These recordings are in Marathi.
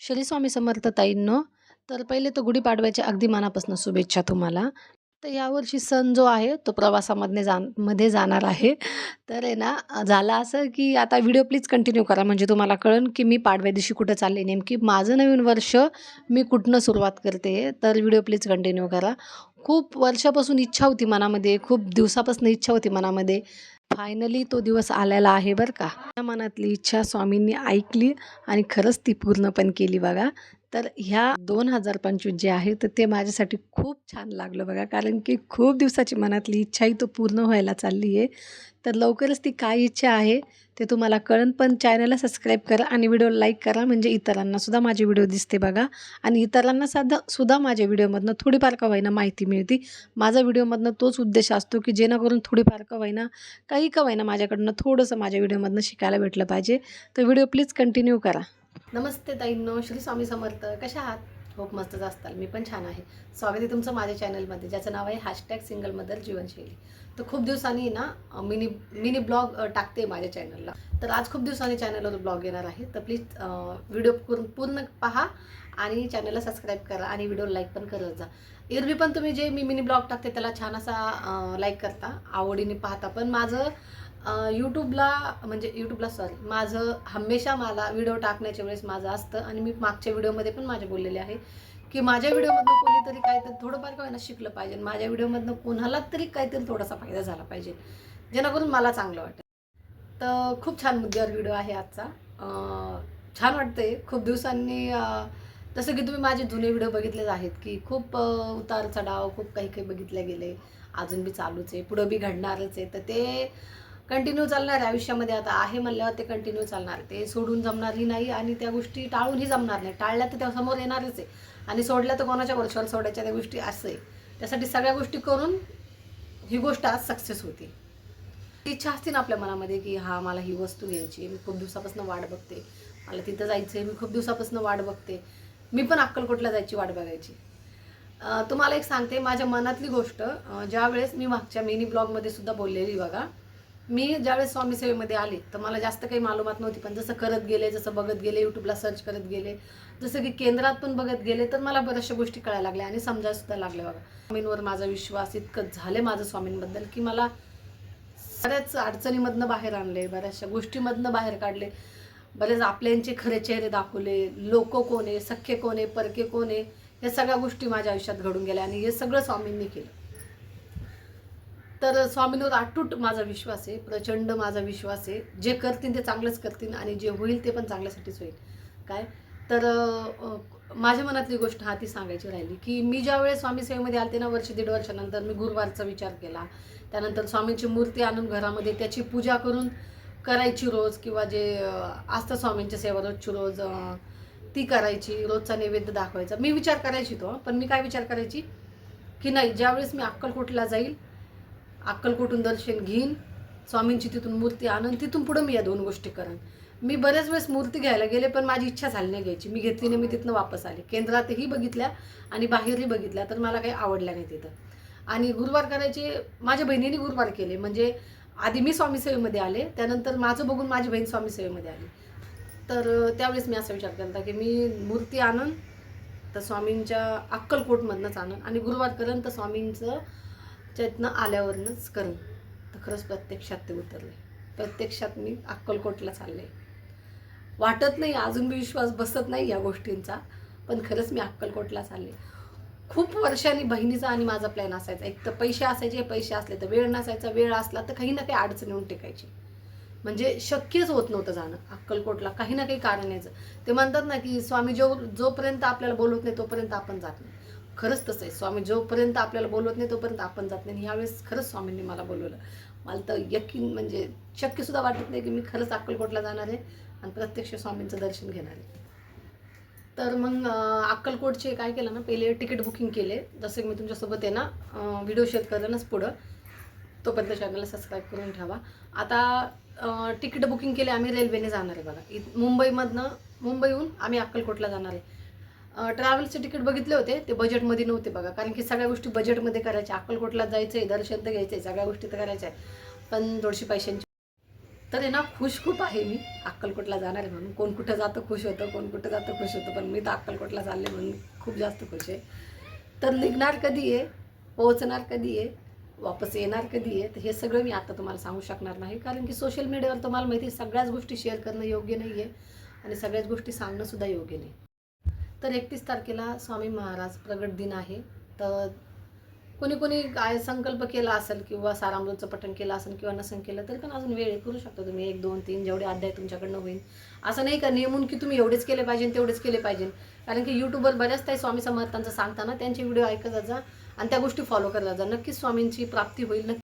श्री स्वामी समर्थ ताईंनो तर पहिले तर गुढीपाडव्याच्या अगदी मनापासून शुभेच्छा तुम्हाला. तर यावर्षी सण जो आहे तो प्रवासामधने जा मध्ये जाणार आहे. तर आहे ना झालं असं की आता व्हिडिओ प्लीज कंटिन्यू करा. म्हणजे तुम्हाला कळन की मी पाडव्या दिवशी कुठं चालले नेमकी माझं नवीन वर्ष मी कुठनं सुरुवात करते तर व्हिडिओ प्लीज कंटिन्यू करा. खूप वर्षापासून इच्छा होती मनामध्ये खूप दिवसापासून इच्छा होती मनामध्ये. फायनली तो दिवस आलेला आहे बरं का. त्या मनातली इच्छा स्वामींनी ऐकली आणि खरंच ती पूर्ण पण केली बघा. तर ह्या दोन हजार पंचवीस जे आहे तर ते माझ्यासाठी खूप छान लागलं बघा. कारण की खूप दिवसाची मनातली इच्छाही तो पूर्ण व्हायला चालली आहे. तर लवकरच ती काय इच्छा आहे ते तुम्हाला कळन. पण चॅनलला सबस्क्राईब करा आणि व्हिडिओ लाईक करा. म्हणजे इतरांना सुद्धा माझे व्हिडिओ दिसते बघा. आणि इतरांना सुद्धा सुद्धा माझ्या व्हिडिओमधनं थोडीफार का होईना माहिती मिळते. माझा व्हिडिओमधनं तोच उद्देश असतो की जेणेकरून थोडीफार का होईना काही का होईना माझ्याकडनं थोडंसं माझ्या व्हिडिओमधनं शिकायला भेटलं पाहिजे. तर व्हिडिओ प्लीज कंटिन्यू करा. नमस्ते ताईंनो श्री स्वामी समर्थ. कशा आहात? खूप मस्तच असताल. मी पण छान आहे. स्वागत आहे तुमचं माझ्या चॅनलमध्ये ज्याचं नाव आहे हॅशटॅग सिंगल मदर जीवनशैली. तर खूप दिवसांनी ना मिनी मिनी ब्लॉग टाकते माझ्या चॅनलला. तर आज खूप दिवसांनी चॅनलवर ब्लॉग येणार आहे. तर प्लीज व्हिडिओ पूर्ण पूर्ण पहा आणि चॅनलला सबस्क्राईब करा आणि व्हिडिओ लाईक पण करत जा. एरवी पण तुम्ही जे मी मिनी ब्लॉग टाकते त्याला छान असा लाईक करता. आवडीने पाहता. पण माझं यूट्यूबला म्हणजे यूट्यूबला सॉरी माझं हमेशा मला व्हिडिओ टाकण्याच्या वेळेस माझं असतं आणि मी मागच्या व्हिडिओमध्ये पण माझे बोललेले आहे की माझ्या व्हिडिओमधनं कोणीतरी काहीतरी थोडंफार का होईना शिकलं पाहिजे आणि माझ्या व्हिडिओमधनं कोणाला तरी काहीतरी थोडासा फायदा झाला पाहिजे जेणेकरून मला चांगलं वाटेल. तर खूप छान मुद्द्यावर व्हिडिओ आहे आजचा. छान वाटतंय. खूप दिवसांनी जसं की तुम्ही माझे जुने व्हिडिओ बघितलेच आहेत की खूप उतार चढाव खूप काही काही बघितले गेले. अजून बी चालूच आहे. पुढं बी घडणारच आहे. तर ते कंटिन्यू चालणार आयुष्यामध्ये. आता आहे म्हणल्यावर ते कंटिन्यू चालणार. ते सोडून जमणारही नाही आणि त्या गोष्टी टाळूनही जमणार नाही. टाळल्या तर त्या समोर येणारच आहे. आणि सोडल्या तर कोणाच्या वर्षावर सोडायच्या? त्या गोष्टी असं आहे. त्यासाठी सगळ्या गोष्टी करून ही गोष्ट आज सक्सेस होते. इच्छा असते ना आपल्या मनामध्ये की हा मला ही वस्तू घ्यायची मी खूप दिवसापासून वाट बघते. मला तिथं जायचं आहे मी खूप दिवसापासून वाट बघते. मी पण अक्कलकोटला जायची वाट बघायची. तुम्हाला एक सांगते माझ्या मनातली गोष्ट ज्यावेळेस मी मागच्या मिनी ब्लॉगमध्ये सुद्धा बोललेली बघा मी ज्यावेळेस स्वामी सेवेमध्ये आले तर मला जास्त काही मालूमात नव्हती पण जसं करत गेले जसं बघत गेले यूट्यूबला सर्च करत गेले जसं की केंद्रात पण बघत गेले तर मला बऱ्याचशा गोष्टी कळायला लागल्या आणि समजायला सुद्धा लागल्या बघा. स्वामींवर माझा विश्वास इतकं झाले माझं स्वामींबद्दल की मला बऱ्याच अडचणीमधनं बाहेर आणले बऱ्याचशा गोष्टीमधनं बाहेर काढले. बरेच आपल्यांचे खरे चेहरे दाखवले लोक कोण आहे सख्खे कोण आहे परके कोण आहे या सगळ्या गोष्टी माझ्या आयुष्यात घडून गेल्या आणि हे सगळं स्वामींनी केलं. तर स्वामींवर अटूट माझा विश्वास आहे प्रचंड माझा विश्वास आहे. जे करतील ते चांगलंच करतील आणि जे होईल ते पण चांगल्यासाठीच होईल. काय? तर माझ्या मनातली गोष्ट हा ती सांगायची राहिली की मी ज्या वेळेस स्वामी सेवेमध्ये आलते ना वर्ष दीड वर्षानंतर मी गुरुवारचा विचार केला. त्यानंतर स्वामींची मूर्ती आणून घरामध्ये त्याची पूजा करून करायची रोज किंवा जे असतं स्वामींच्या सेवा रोजची रोज ती करायची रोजचा नैवेद्य दाखवायचा. मी विचार करायची तो पण मी काय विचार करायची? की नाही ज्यावेळेस मी अक्कलकोटला जाईल अक्कलकोटून दर्शन घेईन. स्वामींची तिथून मूर्ती आणून तिथून पुढं मी या दोन गोष्टी करेन. मी बऱ्याच वेळेस मूर्ती घ्यायला गेले पण माझी इच्छा झाली नाही घ्यायची. मी घेतली नाही मी तिथनं वापस आले. केंद्रातही बघितल्या आणि बाहेरही बघितल्या तर मला काही आवडल्या नाही तिथं. आणि गुरुवार करायचे माझ्या बहिणीने गुरुवार केले. म्हणजे आधी मी स्वामी सेवेमध्ये आले त्यानंतर माझं बघून माझी बहीण स्वामी सेवेमध्ये आली. तर त्यावेळेस मी असा विचार केला होता की मी मूर्ती आणून तर स्वामींच्या अक्कलकोटमधनंच आणून. आणि गुरुवार करेन तर स्वामींचं त्यातनं आल्यावरनंच करेन. तर खरंच प्रत्यक्षात ते उतरले प्रत्यक्षात मी अक्कलकोटला चालले वाटत नाही अजून बी विश्वास बसत नाही या गोष्टींचा पण खरंच मी अक्कलकोटला चालले खूप वर्षांनी बहिणीचा आणि माझा प्लॅन असायचा. एक तर पैसे असायचे पैसे असले तर वेळ नसायचा वेळ असला तर काही ना काही अडचण येऊन टेकायची. म्हणजे शक्यच होत नव्हतं जाणं. अक्कलकोटला काही ना काही कारण यायचं. ते म्हणतात ना की स्वामी जो जोपर्यंत आपल्याला बोलवत नाही तोपर्यंत आपण जात नाही. खरंच तसं आहे. स्वामी जोपर्यंत आपल्याला बोलवत नाही तोपर्यंत आपण जात नाही. आणि ह्यावेळेस खरंच स्वामींनी मला बोलवलं. मला तर यकीन म्हणजे शक्यसुद्धा वाटत नाही की मी खरंच अक्कलकोटला जाणार आहे आणि प्रत्यक्ष स्वामींचं दर्शन घेणार आहे. तर मग अक्कलकोटचे काय केलं ना पहिले तिकीट बुकिंग केले. जसं की मी तुमच्यासोबत आहे ना व्हिडिओ शेअर करेनच पुढं तोपर्यंत चॅनलला सबस्क्राईब करून ठेवा. आता तिकीट बुकिंग केले आम्ही रेल्वेने जाणार आहे बघा. इ मुंबईमधनं मुंबईहून आम्ही अक्कलकोटला जाणार आहे. ट्रॅव्हल्सचे तिकीट बघितले होते ते बजेटमध्ये नव्हते बघा. कारण की सगळ्या गोष्टी बजेटमध्ये करायच्या. अक्कलकोटला जायचं आहे दर्शन तर घ्यायचं आहे सगळ्या गोष्टी तर करायच्या आहे पण थोडीशी पैशांची तर आहे ना खुश खूप आहे मी. अक्कलकोटला जाणार आहे म्हणून. कोण कुठं जातं खुश होतं कोण कुठं जातं खुश होतं. पण मी तर अक्कलकोटला चालले म्हणून खूप जास्त खुश आहे. तर निघणार कधी आहे? पोहोचणार कधी आहे? वापस येणार कधी आहे? तर हे सगळं मी आता तुम्हाला सांगू शकणार नाही. कारण की सोशल मीडियावर तुम्हाला माहिती आहे सगळ्याच गोष्टी शेअर करणं योग्य नाही आहे आणि सगळ्याच गोष्टी सांगणंसुद्धा योग्य नाही. तर एकतीस तारखेला स्वामी महाराज प्रगट दिन आहे. तर कोणी कोणी काय संकल्प केला असेल किंवा सारामृतचं पठण केलं असेल किंवा नसेल केलं तरी पण अजून वेळ करू शकता तुम्ही. एक दोन तीन जेवढे अध्याय तुमच्याकडनं होईल. असं नाही का नेमून की तुम्ही एवढेच केले पाहिजे तेवढेच केले पाहिजे. कारण की यूट्यूबवर बऱ्याच काही स्वामी समर्थांचं सांगताना त्यांचे व्हिडिओ ऐकत जा आणि त्या गोष्टी फॉलो करत जा. नक्कीच स्वामींची प्राप्ती होईल. नक्की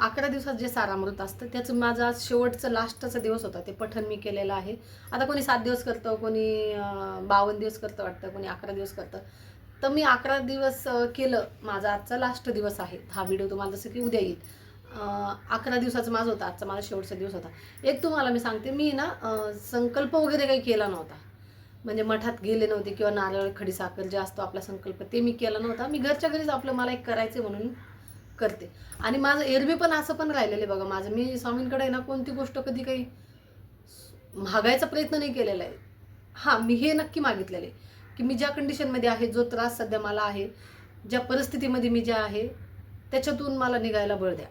अकरा दिवसात जे सारामृत असतं त्याचं माझा शेवटचं लास्टचा दिवस होता ते पठण मी केलेलं आहे. आता कोणी सात दिवस करतं कोणी बावन्न दिवस करतं वाटतं कोणी अकरा दिवस करतं. तर मी अकरा दिवस केलं. माझा आजचा लास्ट दिवस आहे. हा व्हिडिओ तुम्हाला जसं की उद्या येईल. अकरा दिवसाचं माझं होता आजचा माझा शेवटचा दिवस होता. एक तुम्हाला मी सांगते मी ना संकल्प वगैरे काही केला नव्हता. म्हणजे मठात गेले नव्हते किंवा नारळ खडीसाखर जे असतो आपला संकल्प ते मी केला नव्हता. मी घरच्या घरीच आपलं मला एक करायचं म्हणून करते. आणि माझं एरवी पण असं पण राहिलेलं आहे बघा माझं मी स्वामींकडे आहे ना कोणती गोष्ट कधी काही मागायचा प्रयत्न नाही केलेला आहे. हां मी हे नक्की मागितलेलं आहे की मी ज्या कंडिशनमध्ये आहे जो त्रास सध्या मला आहे ज्या परिस्थितीमध्ये मी ज्या आहे त्याच्यातून मला निघायला बळ द्या.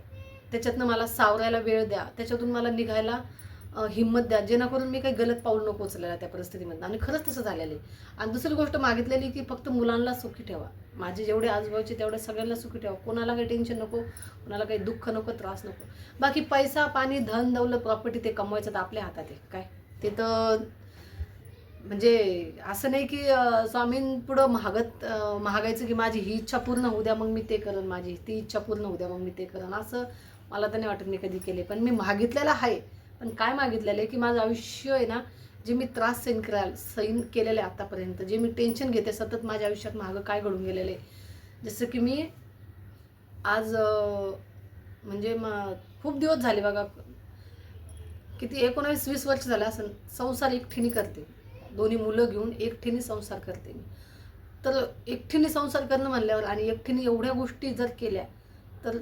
त्याच्यातनं मला सावरायला वेळ द्या. त्याच्यातून मला निघायला हिंमत द्या. जेणेकरून मी काही गलत पाऊल नको उचलायला त्या परिस्थितीमधनं. आणि खरंच तसं झालेलं आहे. आणि दुसरी गोष्ट मागितलेली की फक्त मुलांना सुखी ठेवा. माझे जेवढे आजूबाजूचे तेवढे सगळ्यांना सुखी ठेवा. कोणाला काही टेन्शन नको कोणाला काही दुःख नको त्रास नको. बाकी पैसा पाणी धन दौलत प्रॉपर्टी ते कमवायचं तर आपल्या हातात आहे. काय? ते तर म्हणजे असं नाही की स्वामींपुढं महागत महागायचं की माझी ही इच्छा पूर्ण होऊ द्या मग मी ते करेन. माझी ती इच्छा पूर्ण होऊ द्या मग मी ते करेन. असं मला तर नाही वाटत मी कधी केले. पण मी मागितलेलं आहे. पण काय मागितलेलं आहे की माझं आयुष्य आहे ना जे मी त्रास सहन कराल सहन केलेलं आहे आतापर्यंत जे मी टेन्शन घेते सतत माझ्या आयुष्यात मागं काय घडून गेलेलं आहे. जसं की मी आज म्हणजे म खूप दिवस झाले बघा किती एकोणावीस वीस वर्ष झालं असं संसार एकठीने करते. दोन्ही मुलं घेऊन एकठीने संसार करते मी. तर एकठीने संसार करणं म्हणल्यावर आणि एकठीने एवढ्या गोष्टी जर केल्या तर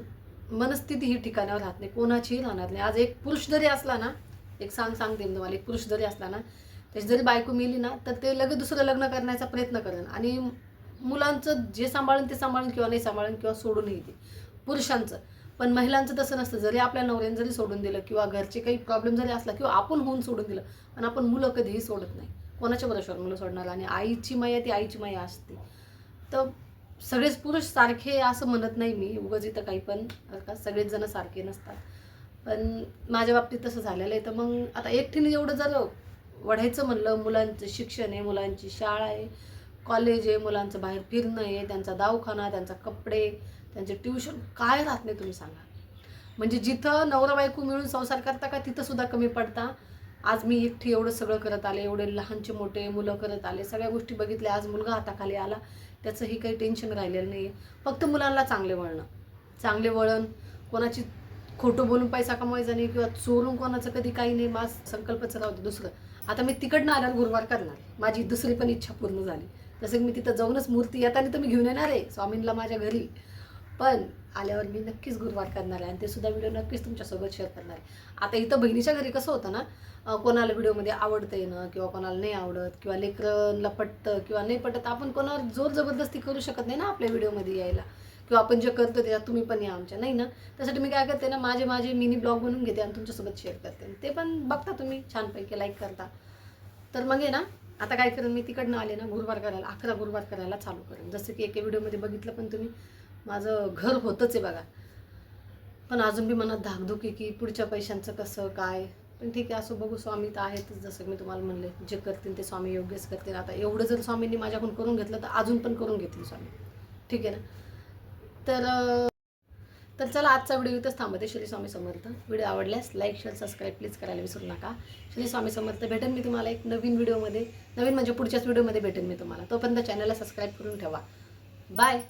मनस्थिती ही ठिकाणावर राहत नाही कोणाचीही राहणार नाही. आज एक पुरुष जरी असला ना एक सांग सांगते मी तुम्हाला एक पुरुष जरी असला ना त्याची जरी बायको मिली ना तर ते लगेच दुसरं लग्न करण्याचा प्रयत्न करेन आणि मुलांचं जे सांभाळून ते सांभाळून किंवा नाही सांभाळून किंवा सोडूनही ते पुरुषांचं. पण महिलांचं तसं नसतं. जरी आपल्या नवऱ्याने जरी सोडून दिलं किंवा घरचे काही प्रॉब्लेम जरी असला किंवा आपण होऊन सोडून दिलं पण आपण मुलं कधीही सोडत नाही. कोणाच्या भरोशावर मुलं सोडणार? आणि आईची माया ती आईची माया असते. तर सगळेच पुरुष सारखे असं म्हणत नाही मी उगाच इथं काही पण का? सगळेच जण सारखे नसतात. पण माझ्या बाबतीत तसं झालेलं आहे. तर मग आता एकटीने एवढं जर वढायचं म्हणलं मुलांचं शिक्षण आहे मुलांची शाळा आहे कॉलेज आहे मुलांचं बाहेर फिरणं आहे त्यांचा दवाखाना त्यांचा कपडे त्यांचे ट्युशन काय राहत नाही तुम्ही सांगा. म्हणजे जिथं नवरा बायको मिळून संसार करता का तिथंसुद्धा कमी पडता. आज मी एकटी एवढं सगळं करत आले एवढे लहानचे मोठे मुलं करत आले सगळ्या गोष्टी बघितल्या आज मुलगा हाताखाली आला. त्याचंही काही टेन्शन राहिलेलं नाही आहे फक्त मुलांना चांगले वळणं. चांगले वळण कोणाची खोटं बोलून पैसा कमवायचा नाही किंवा चोरून कोणाचं कधी काही नाही माझ संकल्पच राहतो दुसरं. आता मी तिकडनं आल्यावर गुरुवार करणार. माझी दुसरी पण इच्छा पूर्ण झाली. जसं की मी तिथं जाऊनच मूर्ती येताना तर मी घेऊन येणार आहे स्वामींना माझ्या घरी. पण आल्यावर मी नक्कीच गुरुवार करणार आहे. आणि ते सुद्धा व्हिडिओ नक्कीच तुमच्यासोबत शेअर करणार आहे. आता इथं बहिणीच्या घरी कसं होतं ना कोणाला व्हिडिओमध्ये आवडतं येणं किंवा कोणाला नाही आवडत किंवा लेकरांना पटतं किंवा नाही पटत आपण कोणावर जोर जबरदस्ती करू शकत नाही ना आपल्या व्हिडिओमध्ये यायला. किंवा आपण जे करतो त्याच्यात तुम्ही पण या आमच्या नाही ना? त्यासाठी मी काय करते ना माझे माझे मिनी ब्लॉग बनवून घेते आणि तुमच्यासोबत शेअर करते. ते पण बघता तुम्ही छानपैकी लाईक करता. तर मग आहे ना आता काय करेन मी तिकडनं आले ना गुरुवार करायला अकरा गुरुवार करायला चालू करेन. जसं की एका व्हिडिओमध्ये बघितलं पण तुम्ही. माझं घर होतंच आहे बघा. पण अजून बी मनात धाकधुक आहे की पुढच्या पैशांचं कसं काय? पण ठीक आहे असं बघू स्वामी तर आहेतच जसं मी तुम्हाला म्हणले जे करतील ते स्वामी योग्यच करतील. आता एवढं जर स्वामींनी माझ्याकडून करून घेतलं तर अजून पण करून घेतील स्वामी. ठीक आहे ना? तर तर चला आजचा व्हिडिओ इथंच थांबते. श्री स्वामी समर्थ. व्हिडिओ आवडल्यास लाईक शेअर सबस्क्राईब प्लीज करायला विसरू नका. श्री स्वामी समर्थ भेटेन मी तुम्हाला एक नवीन व्हिडिओमध्ये. नवीन म्हणजे पुढच्याच व्हिडिओमध्ये भेटेन मी तुम्हाला. तोपर्यंत चॅनलला सबस्क्राईब करून ठेवा. बाय